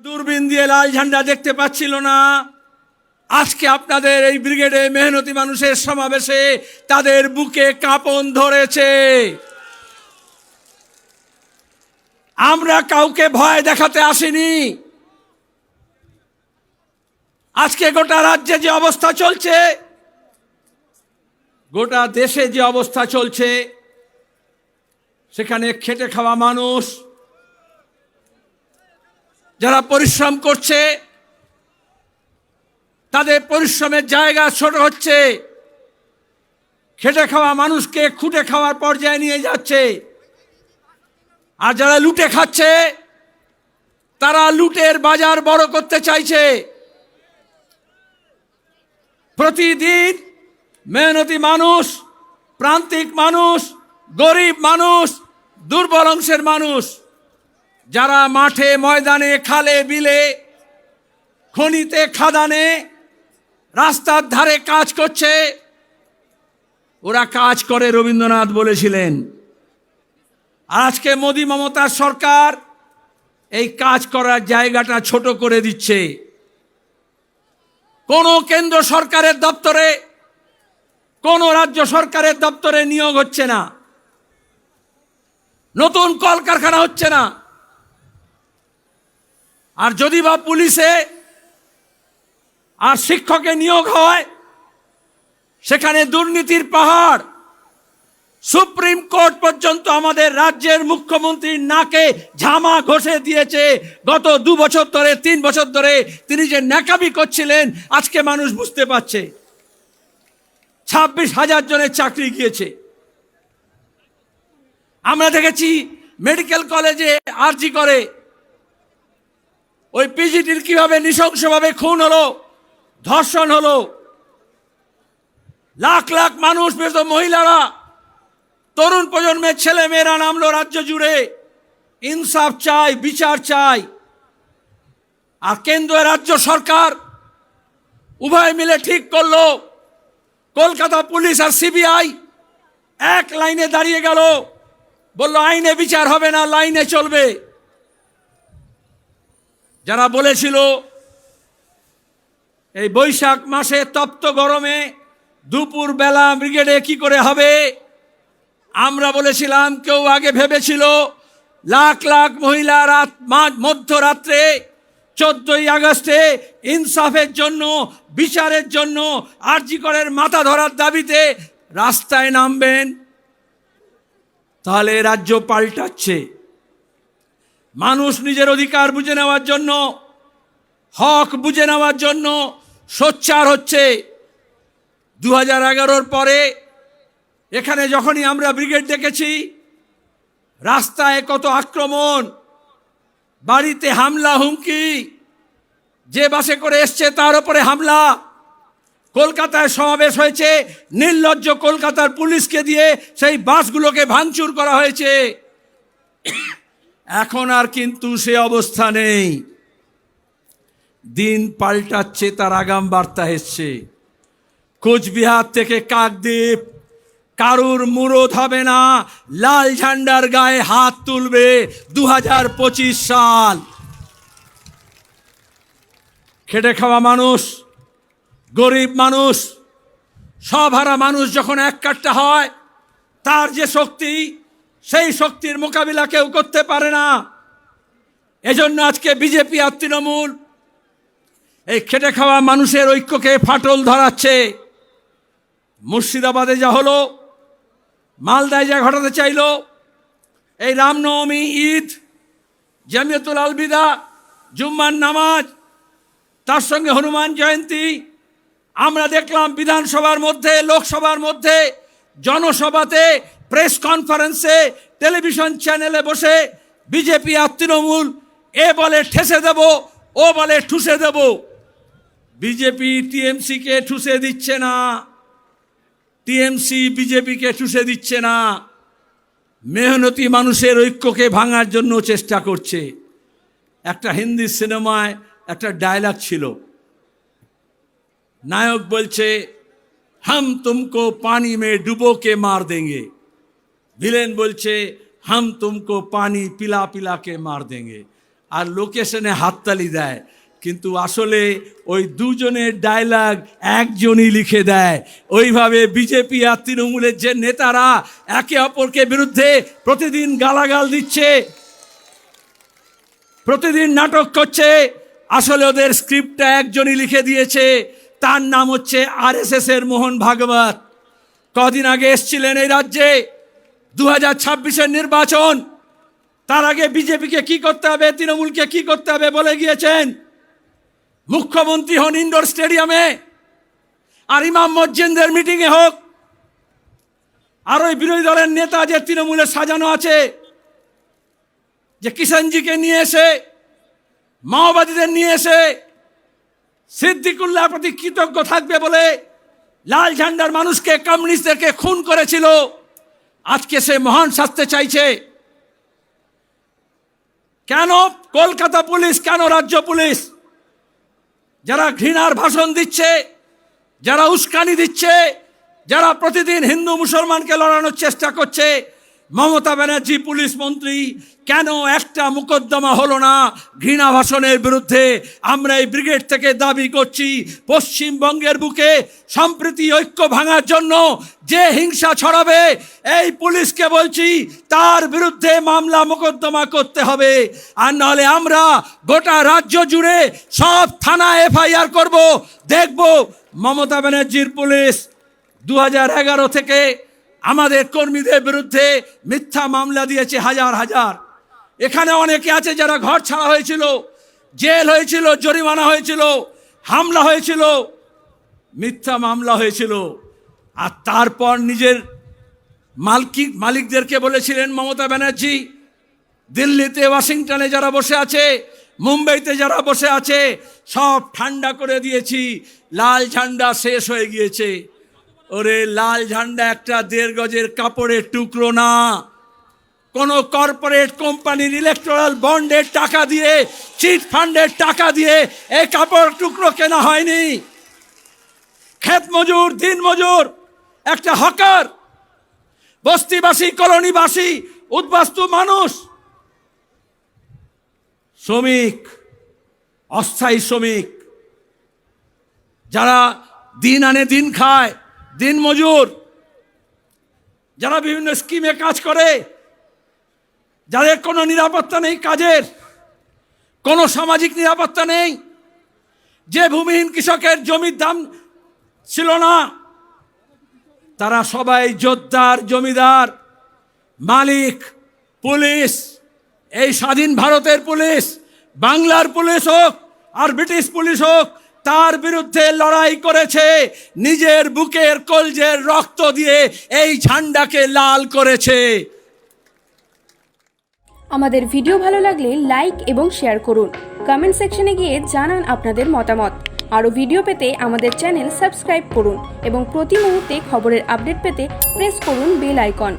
দূরবীন দিয়ে লাল ঝান্ডা দেখতে পাচ্ছিল না। আজকে আপনাদের এই ব্রিগেডে মেহনতি মানুষের সমাবেশে তাদের বুকে কাঁপন ধরেছে। আমরা কাউকে ভয় দেখাতে আসিনি। আজকে গোটা রাজ্যে যে অবস্থা চলছে, গোটা দেশে যে অবস্থা চলছে, সেখানে খেটে খাওয়া মানুষ পরিশ্রম করছে, তাদের পরিশ্রমের জায়গা ছোট হচ্ছে। খেটে খাওয়া মানুষকে খুঁটে খাওয়ার পর্যায়ে নিয়ে যাচ্ছে। আর যারা লুটে খাচ্ছে, তারা লুটের বাজার বড় করতে চাইছে। প্রতিদিন মেহনতি মানুষ, প্রান্তিক মানুষ, গরিব মানুষ, দুর্বল অংশের মানুষ যারা মাঠে ময়দানে খালে বিলে, খনিতে খাদানে রাস্তার ধারে কাজ করছে, ওরা কাজ করে রবীন্দ্রনাথ বলেছিলেন। আজকে মোদী মমতার সরকার এই কাজ করার জায়গাটা ছোট করে দিচ্ছে। কোনো কেন্দ্র সরকারের দপ্তরে, কোনো রাজ্য সরকারের দপ্তরে নিয়োগ হচ্ছে না। নতুন কলকারখানা হচ্ছে না। আর যদি বা পুলিশে আর শিক্ষকে নিয়োগ হয়, সেখানে দুর্নীতির পাহাড়, সুপ্রিম কোর্ট পর্যন্ত আমাদের রাজ্যের মুখ্যমন্ত্রীর নাকে ঝামা ঘষে দিয়েছে। গত দু বছর ধরে, তিন বছর ধরে তিনি যে ন্যাকামি করছিলেন, আজকে মানুষ বুঝতে পারছে। ছাব্বিশ হাজার জনের চাকরি গিয়েছে। আমরা দেখেছি মেডিকেল কলেজে আর্জি করে ওই পিজিটির কীভাবে নৃশংসভাবে খুন হলো, ধর্ষণ হলো, লাখ লাখ মানুষ বেশ মহিলারা, তরুণ প্রজন্মের ছেলে মেয়েরা নামলো রাজ্য জুড়ে। ইনসাফ চাই, বিচার চাই। আর কেন্দ্র রাজ্য সরকার উভয় মিলে ঠিক করল। কলকাতা পুলিশ আর সিবিআই এক লাইনে দাঁড়িয়ে গেল। বলল, আইনে বিচার হবে না, লাইনে চলবে। যারা বলেছিল, এই বৈশাখ মাসে তপ্ত গরমে দুপুর বেলা ব্রিগেডে কি করে হবে? আমরা বলেছিলাম, কেউ আগে ভেবেছিল, লাখ লাখ মহিলা রাত মধ্যরাত্রে চোদ্দই আগস্টে ইনসাফের জন্য, বিচারের জন্য আরজিকরের মাথা ধরার দাবিতে রাস্তায় নামবেন। তাহলে রাজ্য পাল্টাচ্ছে। মানুষ নিজের অধিকার বুঝে নেওয়ার জন্য, হক বুঝে নেওয়ার জন্য সোচ্চার হচ্ছে। দু হাজার এগারোর পরে এখানে যখনই আমরা ব্রিগেড দেখেছি, রাস্তায় কত আক্রমণ, বাড়িতে হামলা, হুমকি, যে বাসে করে এসছে তার উপরে হামলা, কলকাতায় সমাবেশ হয়েছে, নির্লজ্জ কলকাতার পুলিশকে দিয়ে সেই বাসগুলোকে ভাঙচুর করা হয়েছে। এখন আর কিন্তু সে অবস্থা নেই। দিন পাল্টাচ্ছে, তার আগাম বার্তা এসছে। কোচবিহার থেকে কাকদ্বীপ, কারুর মুরদ হবে না, লাল ঝান্ডার গায়ে হাত তুলবে দু হাজার পঁচিশ সাল। খেটে খাওয়া মানুষ, গরিব মানুষ, সব হারা মানুষ যখন এক কাটটা হয়, তার যে শক্তি সেই শক্তির মোকাবিলা কেউ করতে পারে না। এজন্য আজকে বিজেপি আর তৃণমূল এই খেটে খাওয়া মানুষের ঐক্যকে ফাটল ধরাচ্ছে। মুর্শিদাবাদে যা হলো, মালদায় যা ঘটাতে চাইল, এই রামনবমী ঈদ, জামিয়াতুল আলবিদা, জুম্মার নামাজ, তার সঙ্গে হনুমান জয়ন্তী, আমরা দেখলাম বিধানসভার মধ্যে, লোকসভার মধ্যে, জনসভাতে প্রেস কনফারেন্সে টেলিভিশন চ্যানেলে বসে বিজেপি আর তৃণমূল এ বলে ঠেসে দেব, ও বলে ঠুসে দেব। বিজেপি টিএমসিকে ঠুসে দিচ্ছে না, টিএমসি বিজেপিকে ঠুসে দিচ্ছে না, মেহনতি মানুষের ঐক্যকে ভাঙার জন্য চেষ্টা করছে। একটা হিন্দি সিনেমায় একটা ডায়লগ ছিল, নায়ক বলছে, হাম তুমকো পানি মে ডুবো কে মার দেंगे ভিলেন বলছে, হাম তুমকো পানি পিলা পিলা কে মার দেंगे আর লোকেশনে হাততালি দেয়, কিন্তু আসলে ওই দুজনের ডায়লগ একজনই লিখে দেয়। ওইভাবে বিজেপি আর তৃণমূলের যে নেতারা একে অপরকে বিরুদ্ধে প্রতিদিন গালাগাল দিচ্ছে, প্রতিদিন নাটক করছে, আসলে ওদের স্ক্রিপ্টটা একজনই লিখে দিয়েছে। তার নাম হচ্ছে আরএসএস এর মোহন ভাগবত। কদিন আগে এসছিলেন এই রাজ্যে। দু হাজার ছাব্বিশের নির্বাচন। তার আগে বিজেপিকে কি করতে হবে, তৃণমূলকে কি করতে হবে বলে গিয়েছেন? মুখ্যমন্ত্রী হন ইন্ডোর স্টেডিয়ামে। আর ইমাম মসজিদের মিটিংয়ে হোক। আর ওই বিরোধী দলের নেতা যে তৃণমূলে সাজানো আছে, যে কিষানজিকে নিয়ে এসে, মাওবাদীদের নিয়ে এসে সিদ্দিকুল্লাহ প্রতি কৃতজ্ঞ থাকবে বলে লাল ঝান্ডার মানুষকে, কমিউনিস্টদেরকে খুন করেছিল। আজকে সে মহান শাস্তে চাইছে। কেন? কলকাতা পুলিশ, কেন রাজ্য পুলিশ? যারা ঘৃণার ভাষণ দিচ্ছে, যারা উস্কানি দিচ্ছে, যারা প্রতিদিন হিন্দু মুসলমানকে লড়ানোর চেষ্টা করছে মমতা ব্যানার্জি, পুলিশ মন্ত্রী, কেন একটা মোকদ্দমা হলো না ঘৃণা ভাষণের বিরুদ্ধে? আমরা এই ব্রিগেড থেকে দাবি করছি, পশ্চিমবঙ্গের বুকে সম্প্রীতি ঐক্য ভাঙার জন্য যে হিংসা ছড়াবে, এই পুলিশকে বলছি, তার বিরুদ্ধে মামলা মোকদ্দমা করতে হবে। আর নাহলে আমরা গোটা রাজ্য জুড়ে সব থানা এফআইআর করব। দেখব মমতা ব্যানার্জির পুলিশ দু থেকে আমাদের কর্মীদের বিরুদ্ধে মিথ্যা মামলা দিয়েছে হাজার হাজার। এখানে অনেকে আছে যারা ঘর ছাড়া হয়েছিল, জেল হয়েছিল, জরিমানা হয়েছিল, হামলা হয়েছিল, মিথ্যা মামলা হয়েছিল। আর তারপর নিজের মালকি, মালিকদেরকে বলেছিলেন, মমতা ব্যানার্জি, দিল্লিতে, ওয়াশিংটনে যারা বসে আছে, মুম্বাইতে যারা বসে আছে, সব ঠান্ডা করে দিয়েছি, লাল ঝান্ডা শেষ হয়ে গিয়েছে। ওরে লাল ঝান্ডা একটা দেড় গজের কাপড়ের টুকরো না। কোনো কর্পোরেট কোম্পানির ইলেকট্রাল বন্ডের টাকা দিয়ে চিট ফান্ডের টাকা দিয়ে এই কাপড় টুকরো কেনা হয়নি। ক্ষেত মজুর, দিন মজুর, একটা হকার, বস্তিবাসী, কলোনিবাসী, উদ্বাস্তু মানুষ, শ্রমিক, অস্থায়ী শ্রমিক, যারা দিন আনে দিন খায় দিন মজুর। যারা বিভিন্ন স্কিমে কাজ করে, যাদের কোনো নিরাপত্তা নেই কাজের, কোনো সামাজিক নিরাপত্তা নেই, যে ভূমিহীন কৃষকের জমির দাম ছিল না, তারা সবাই যোদ্ধার জমিদার, মালিক, পুলিশ, এই স্বাধীন ভারতের পুলিশ, বাংলার পুলিশ হোক আর ব্রিটিশ পুলিশ হোক তার বিরুদ্ধে লড়াই করেছে। নিজের বুকের কলজের রক্ত দিয়ে এই ঝান্ডাকে লাল করেছে। আমাদের ভিডিও ভালো লাগলে লাইক এবং শেয়ার করুন। কমেন্ট সেকশনে গিয়ে জানান আপনাদের মতামত। আরও ভিডিও পেতে আমাদের চ্যানেল সাবস্ক্রাইব করুন এবং প্রতি মুহূর্তে খবরের আপডেট পেতে প্রেস করুন বেল আইকন।